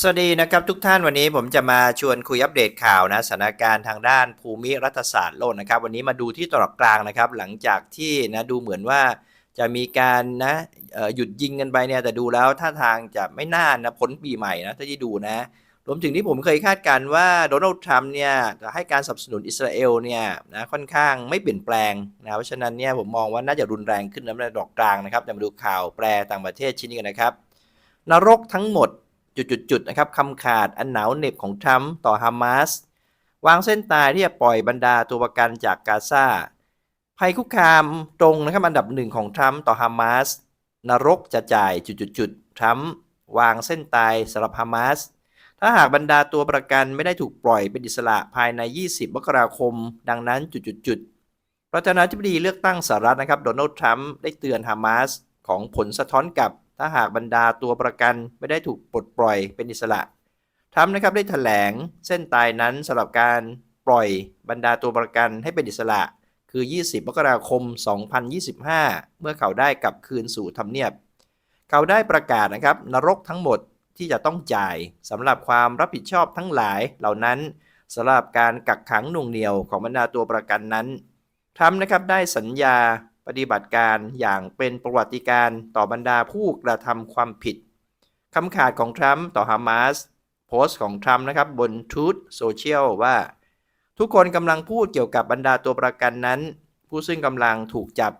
สวัสดีนะครับทุกท่านวันนี้ผมจะมาชวนคุยอัปเดตข่าวนะสถานการณ์ทางด้านภูมิรัฐศาสตร์โลกนะครับ วันนี้มาดูที่ตะวันออกลางนะครับ หลังจากที่นะดูเหมือนว่าจะมีการนะหยุดยิงกันไปเนี่ยแต่ดูแล้วท่าทางจะไม่น่านะพ้นปีใหม่นะถ้าที่ดูนะรวมถึงที่ผมเคยคาดการณ์ว่าโดนัลด์ทรัมป์เนี่ยจะให้การสนับสนุนอิสราเอลเนี่ยนะค่อนข้างไม่เปลี่ยนแปลงนะเพราะฉะนั้นเนี่ยผมมองว่าน่าจะรุนแรงขึ้นในระดับดอกกลางนะครับเดี๋ยวมาดูข่าวแปรต่างประเทศชิ้นนี้กันนะครับนรกทั้งหมด จุดๆนะครับคำขาดอันหนาวเหน็บของทรัมป์ต่อฮามาสวางเส้นตายที่จะปล่อยบรรดาตัวประกันจากกาซาภัยคุกคามตรงนะครับอันดับหนึ่งของทรัมป์ต่อฮามาสนรกจะจ่ายจุดๆทรัมป์วางเส้นตายสำหรับฮามาสถ้าหากบรรดาตัวประกันไม่ได้ถูกปล่อยเป็นอิสระภายใน 20 มกราคม ดังนั้นจุดๆๆประธานาธิบดีเลือกตั้งสหรัฐนะครับโดนัลด์ทรัมป์ได้เตือนฮามาสของผลสะท้อนกลับ ถ้าหากบรรดาตัวประกันไม่ได้ถูกปลดปล่อยเป็นอิสระทรัมนะครับได้แถลงเส้นตายนั้นสำหรับการปล่อยบรรดาตัวประกันให้เป็นอิสระ คือ 20 มกราคม 2025 เมื่อเขาได้กลับคืนสู่ทำเนียบ เขาได้ประกาศนะครับนรกทั้งหมดที่จะต้องจ่ายสำหรับความรับผิดชอบทั้งหลายเหล่านั้นสำหรับการกักขังหน่วงเหนี่ยวของบรรดาตัวประกันนั้นทรัมนะครับได้สัญญา ปฏิบัติการอย่างเป็นประวัติการณ์ต่อบรรดาผู้กระทำความผิดคำขาดของทรัมป์ต่อฮามาสโพสต์ของทรัมป์นะครับบนทูตโซเชียลว่า ทุกคนกำลังพูดเกี่ยวกับบรรดาตัวประกันนั้น ผู้ซึ่งกำลังถูกจับ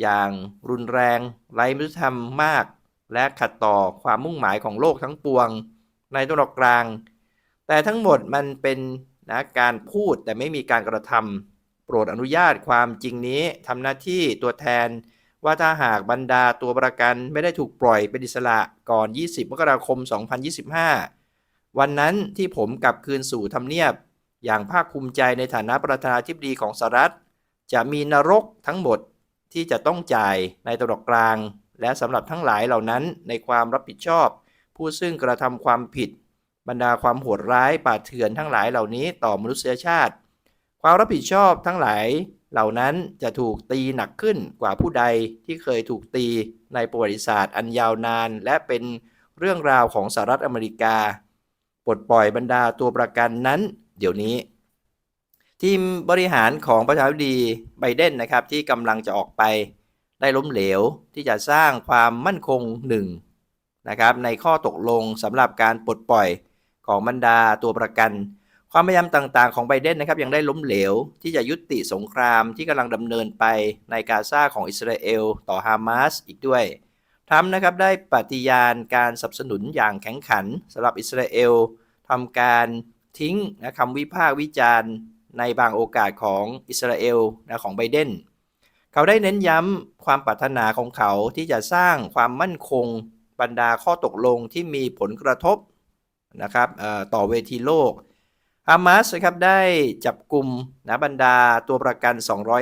อย่างรุนแรง ไร้มนุษยธรรมมาก และขัดต่อความมุ่งหมายของโลกทั้งปวง ในตะวันอกกลาง แต่ทั้งหมดมันเป็นนะการพูดแต่ไม่มีการกระทำ ปรดอนุญาตความจริงนี้ทำหน้าที่ตัวแทนว่าถ้าหากบรรดาตัวประกันไม่ได้ถูกปล่อยเป็นอิสระก่อน 20 มกราคม 2025 วันนั้นที่ผมกลับคืนสู่ทำเนียบ อย่างภาคภูมิใจในฐานะประธานาธิบดีของสหรัฐ จะมีนรกทั้งหมดที่จะต้องจ่ายในตะกกลาง และสำหรับทั้งหลายเหล่านั้นในความรับผิดชอบ ผู้ซึ่งกระทำความผิด บรรดาความโหดร้ายป่าเถื่อนทั้งหลายเหล่านี้ต่อมนุษยชาติ ความรับผิดชอบทั้งหลายเหล่านั้นจะถูกตีหนักขึ้นกว่าผู้ใดที่เคยถูกตีในประวัติศาสตร์อันยาวนาน และเป็นเรื่องราวของสหรัฐอเมริกา ปลดปล่อยบรรดาตัวประกันนั้น เดี๋ยวนี้ ทีมบริหารของประธานาธิบดีไบเดนนะครับที่กำลังจะออกไป ได้ล้มเหลวที่จะสร้างความมั่นคงหนึ่งนะครับในข้อตกลงสำหรับการปลดปล่อยของบรรดาตัวประกัน ความพยายามต่างๆของไบเดนนะครับยังได้ล้มเหลว ที่จะยุติสงครามที่กำลังดำเนินไปในกาซาของอิสราเอลต่อฮามาสอีกด้วยทรัมป์นะครับได้ปฏิญาณการสนับสนุนอย่างแข็งขันสำหรับอิสราเอลทำการทิ้งนะคำวิพากษ์วิจารณ์ ในบางโอกาสของอิสราเอลนะของไบเดนเขาได้เน้นย้ำความปรารถนาของเขาที่จะสร้างความมั่นคงบรรดาข้อตกลงที่มีผลกระทบนะครับต่อเวทีโลก ฮามาสนะครับได้จับกลุ่มนะบรรดาตัวประกัน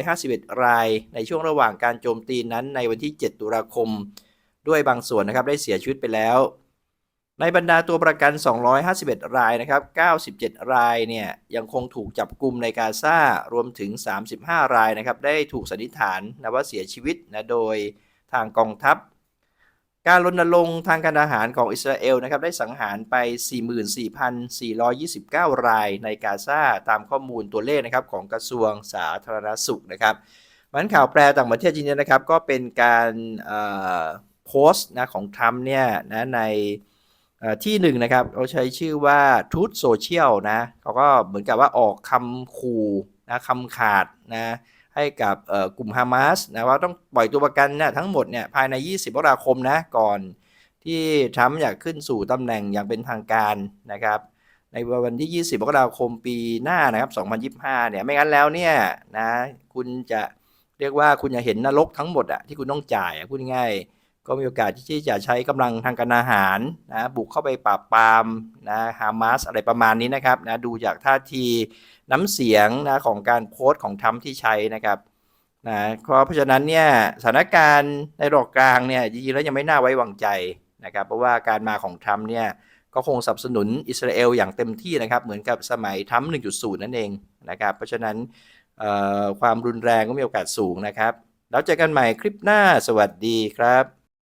251 ราย ในช่วงระหว่างการโจมตีนั้นในวันที่ 7 ตุลาคม ด้วยบางส่วนนะครับได้เสียชีวิตไปแล้ว ในบรรดาตัวประกัน 251 รายนะครับ 97 รายเนี่ยยังคงถูกจับกลุ่มในกาซารวมถึง 35 รายนะครับได้ถูกสันนิษฐานนะว่าเสียชีวิตนะโดยทางกองทัพ การรณรงค์ทางการทหารของอิสราเอลนะครับได้สังหารไป 44,429 รายในกาซาตามข้อมูลตัวเลขนะครับของกระทรวงสาธารณสุขนะครับมันข่าวแปลต่างประเทศจริงๆนะครับก็เป็นการโพสต์นะของทรัมป์เนี่ยนะในที่หนึ่งนะครับเขาใช้ชื่อว่า Truth Social นะเขาก็เหมือนกับว่าออกคำขู่นะคำขาดนะ ให้กับกลุ่มฮามาสนะว่าต้องปล่อยตัวประกันเนี่ยทั้งหมดเนี่ยภายใน 20มกราคมนะก่อนที่ทรัมป์อยากขึ้นสู่ตำแหน่งอย่างเป็นทางการนะครับในวันที่ 20มกราคมปีหน้านะครับ 2025 เนี่ยไม่งั้นแล้วเนี่ยนะคุณจะเรียกว่าคุณจะเห็นนรกทั้งหมดอะที่คุณต้องจ่ายพูดง่ายๆ ก็มีโอกาสที่จะใช้กำลังทางการอาหารนะบุกเข้าไปปราบปรามนะฮามาสอะไรประมาณนี้นะครับนะดูจากท่าทีน้ำเสียงนะของการโพสต์ของทรัมที่ใช้นะครับนะเพราะฉะนั้นเนี่ยสถานการณ์ในรอกกลางเนี่ยจริงๆแล้วยังไม่น่าไว้วางใจนะครับเพราะว่าการมาของทรัมป์เนี่ยก็คงสนับสนุนอิสราเอลอย่างเต็มที่นะครับเหมือนกับสมัยทรัมป์1.0 นั่นเองนะครับเพราะฉะนั้นความรุนแรงก็มีโอกาสสูงนะครับ แล้วเจอกันใหม่คลิปหน้าสวัสดีครับ